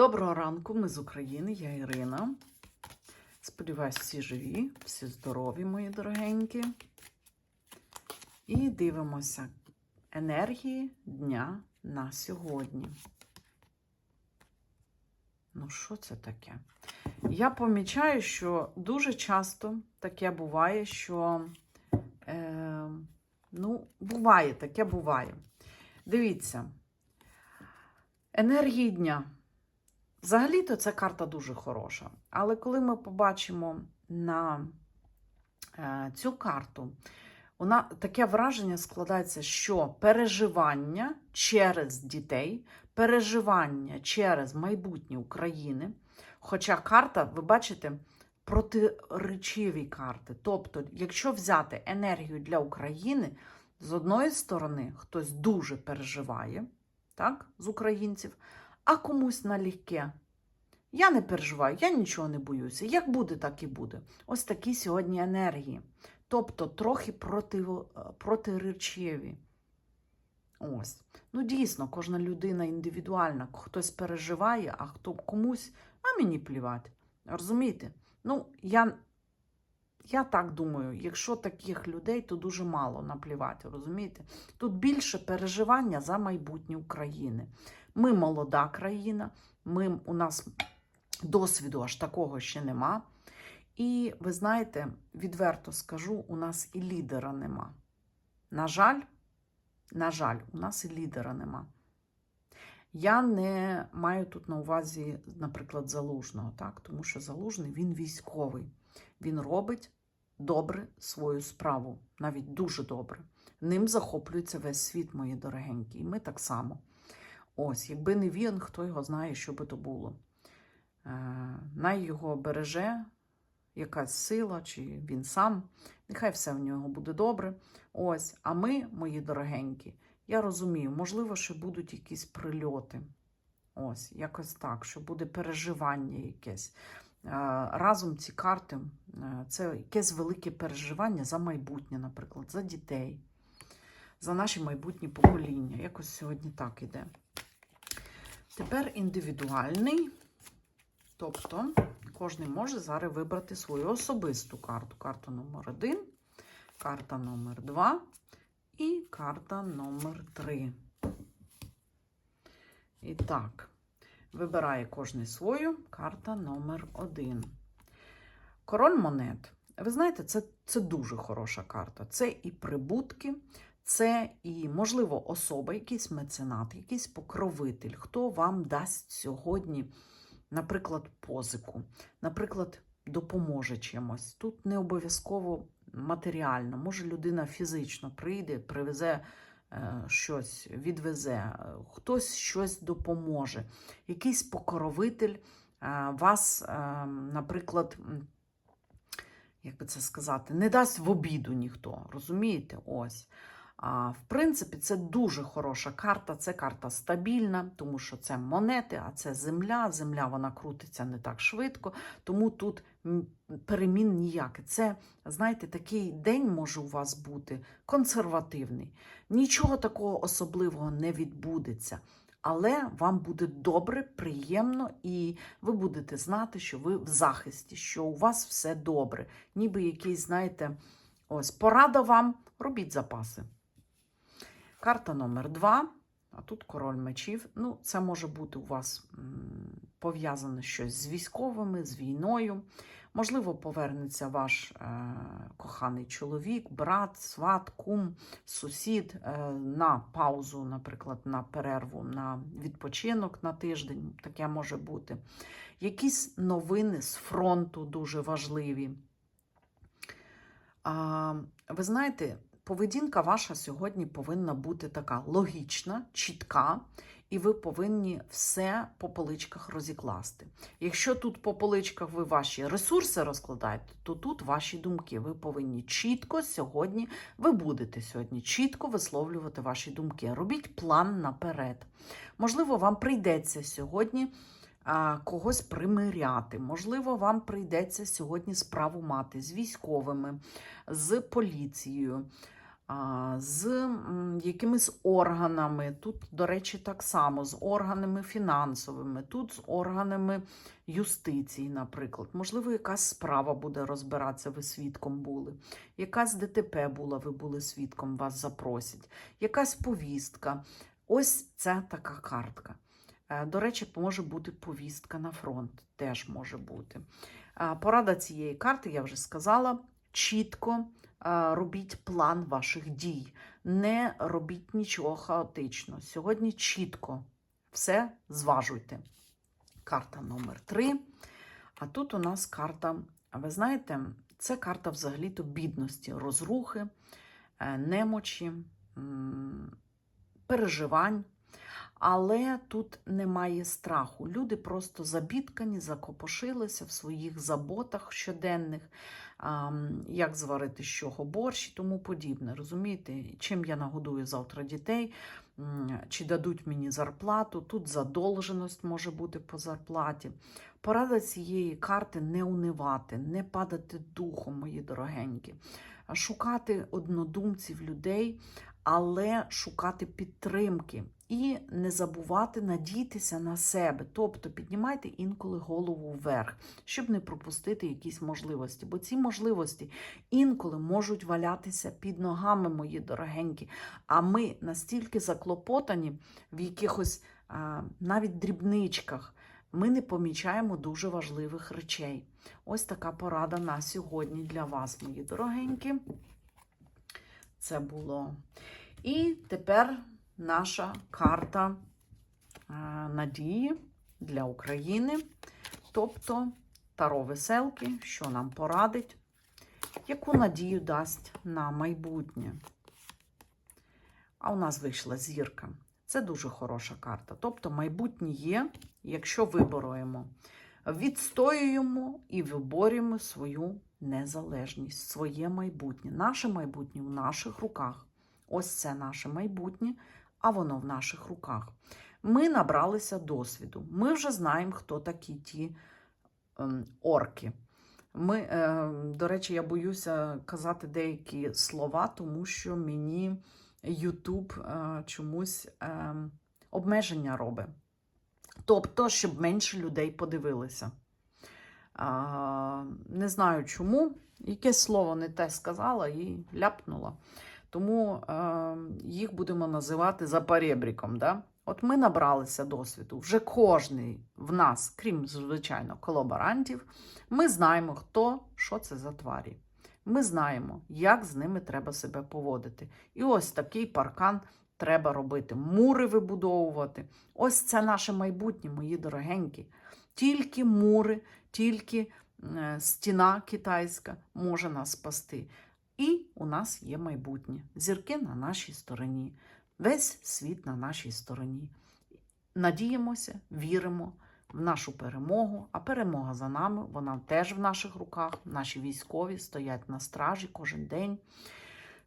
Доброго ранку, ми з України, я Ірина. Сподіваюсь, всі живі, всі здорові, мої дорогенькі. І дивимося енергії дня на сьогодні. Ну, що це таке? Я помічаю, що дуже часто таке буває, що е, ну, буває, таке буває. Дивіться, енергії дня. Взагалі-то ця карта дуже хороша. Але коли ми побачимо на е, цю карту, вона таке враження складається, що переживання через дітей, переживання через майбутнє України. Хоча карта, ви бачите, протиречиві карти. Тобто, якщо взяти енергію для України, з одної сторони хтось дуже переживає, так, з українців, а комусь налегке. Я не переживаю, я нічого не боюся. Як буде, так і буде. Ось такі сьогодні енергії. Тобто трохи проти, протиречиві. Ось. Ну, дійсно, кожна людина індивідуальна. Хтось переживає, а хто комусь, а мені плівати. Розумієте? Ну, я, я так думаю, якщо таких людей, то дуже мало наплівати, розумієте? Тут більше переживання за майбутнє України. Ми молода країна, ми, у нас досвіду аж такого ще нема. І ви знаєте, відверто скажу, у нас і лідера нема. На жаль, на жаль, у нас і лідера нема. Я не маю тут на увазі, наприклад, залужного, так? тому що залужний він військовий. Він робить добре свою справу, навіть дуже добре. Ним захоплюється весь світ, мої дорогенькі, і ми так само. Ось, якби не він, хто його знає, що би то було. Е, най його береже якась сила, чи він сам. Нехай все в нього буде добре. Ось, а ми, мої дорогенькі, я розумію, можливо, що будуть якісь прильоти. Ось, якось так, що буде переживання якесь. Е, Разом ці карти е, це якесь велике переживання за майбутнє, наприклад, за дітей, за наші майбутні покоління. Якось сьогодні так іде. Тепер індивідуальний. Тобто, кожен може зараз вибрати свою особисту карту. Карту номер 1, карта номер 2 і карта номер 3. І так, вибирає кожен свою карта номер 1. Король монет. Ви знаєте, це, це дуже хороша карта. Це і прибутки, це і, можливо, особа, якийсь меценат, якийсь покровитель, хто вам дасть сьогодні, наприклад, позику, наприклад, допоможе чимось. Тут не обов'язково матеріально. Може, людина фізично прийде, привезе щось, відвезе, е, хтось щось допоможе. Якийсь покровитель е, вас, е, наприклад, як би це сказати, не дасть в обіду ніхто. Розумієте? Ось. А, в принципі, це дуже хороша карта. Це карта стабільна, тому що це монети, а це земля. Земля вона крутиться не так швидко, тому тут перемін ніяких. Це, знаєте, такий день може у вас бути консервативний. Нічого такого особливого не відбудеться. Але вам буде добре, приємно, і ви будете знати, що ви в захисті, що у вас все добре. Ніби якийсь, знаєте, ось порада вам, робіть запаси. Карта номер два. А тут король мечів. Ну, це може бути у вас пов'язане щось з військовими, з війною. Можливо, повернеться ваш е, коханий чоловік, брат, сват, кум, сусід е, на паузу, наприклад, на перерву, на відпочинок на тиждень. Таке може бути. Якісь новини з фронту дуже важливі. А, ви знаєте, поведінка ваша сьогодні повинна бути така логічна, чітка, і ви повинні все по поличках розікласти. Якщо тут по поличках ви ваші ресурси розкладаєте, то тут ваші думки. Ви повинні чітко сьогодні, ви будете сьогодні чітко висловлювати ваші думки. Робіть план наперед. Можливо, вам прийдеться сьогодні когось примиряти. Можливо, вам прийдеться сьогодні справу мати з військовими, з поліцією. З якимись органами. Тут, до речі, так само з органами фінансовими, тут з органами юстиції, наприклад. Можливо, якась справа буде розбиратися, ви свідком були. Якась ДТП була, ви були свідком, вас запросять. Якась повістка. Ось це така картка. Е, До речі, може бути повістка на фронт, теж може бути. Е, Порада цієї карти, я вже сказала, чітко е, робіть план ваших дій. Не робіть нічого хаотично. Сьогодні чітко все зважуйте. Карта номер 3. А тут у нас карта, ви знаєте, це карта взагалі-то бідності, розрухи, е, немочі, переживань. Але тут немає страху. Люди просто забідкані, закопошилися в своїх заботах щоденних, як зварити з чого борщ і тому подібне. Розумієте, чим я нагодую завтра дітей, чи дадуть мені зарплату. Тут задолженість може бути по зарплаті. Порада цієї карти не унивати, не падати духом, мої дорогенькі, шукати однодумців людей, але шукати підтримки і не забувати надіятися на себе. Тобто піднімайте інколи голову вверх, щоб не пропустити якісь можливості. Бо ці можливості інколи можуть валятися під ногами, мої дорогенькі. А ми настільки заклопотані в якихось а, навіть дрібничках. Ми не помічаємо дуже важливих речей. Ось така порада на сьогодні для вас, мої дорогенькі. Це було. І тепер наша карта е, надії для України. Тобто Таро веселки, що нам порадить, яку надію дасть на майбутнє. А у нас вийшла зірка. Це дуже хороша карта. Тобто, майбутнє є, якщо вибороємо, відстоюємо і виборюємо свою незалежність, своє майбутнє. Наше майбутнє в наших руках. Ось це наше майбутнє, а воно в наших руках. Ми набралися досвіду. Ми вже знаємо, хто такі ті ем, орки. Ми, е, до речі, я боюся казати деякі слова, тому що мені YouTube е, чомусь е, обмеження робить. Тобто, щоб менше людей подивилися. Не знаю чому. Якесь слово не те сказала і ляпнула. Тому е, їх будемо називати за перебріком. Да? От ми набралися досвіду. Вже кожний в нас, крім, звичайно, колаборантів, ми знаємо, хто, що це за тварі. Ми знаємо, як з ними треба себе поводити. І ось такий паркан треба робити. Мури вибудовувати. Ось це наше майбутнє, мої дорогенькі. Тільки мури, тільки е, стіна китайська може нас спасти. І у нас є майбутнє. Зірки на нашій стороні, весь світ на нашій стороні. Надіємося, віримо в нашу перемогу, а перемога за нами, вона теж в наших руках. Наші військові стоять на стражі кожен день,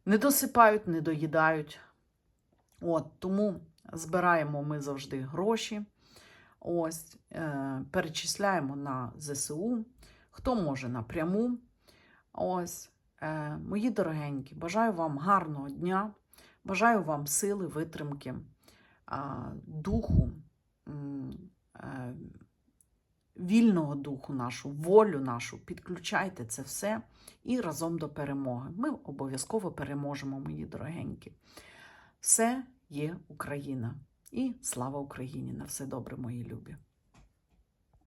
не досипають, не доїдають. От, Тому збираємо ми завжди гроші. Ось, е, перечисляємо на ЗСУ, хто може напряму. Ось, мої дорогенькі, бажаю вам гарного дня, бажаю вам сили, витримки, е, духу, е, вільного духу нашу, волю нашу. Підключайте це все і разом до перемоги. Ми обов'язково переможемо, мої дорогенькі. Все є Україна. І слава Україні! На все добре, мої любі!